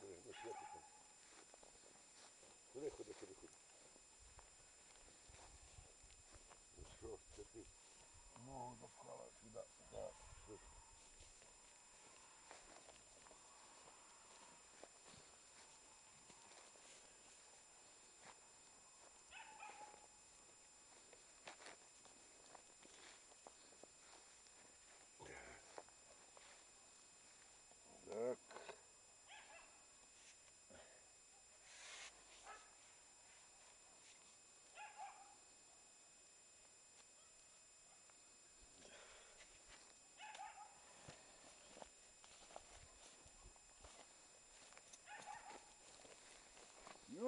ходи, ходи,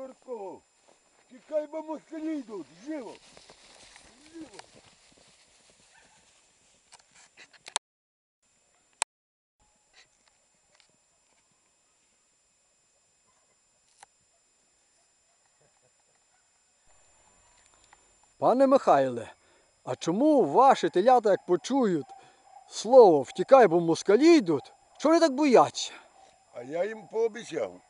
Юрко, тікай, бо москалі йдуть, живо! Живо! Пане Михайле, а чому ваші телята, як почують слово втікай, бо москалі йдуть, що вони так бояться? А я їм пообіцяв,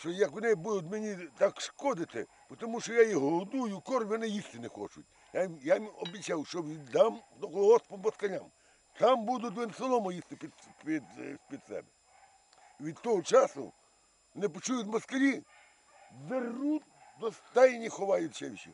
що як вони будуть мені так шкодити, тому що я їх годую, корм вони їсти не хочуть. Я їм, я їм обіцяв, що віддам до когось по москалям. Там будуть вони солому їсти під, під, під себе. Від того часу не почують москалі, беруть до стайні ховають ще все.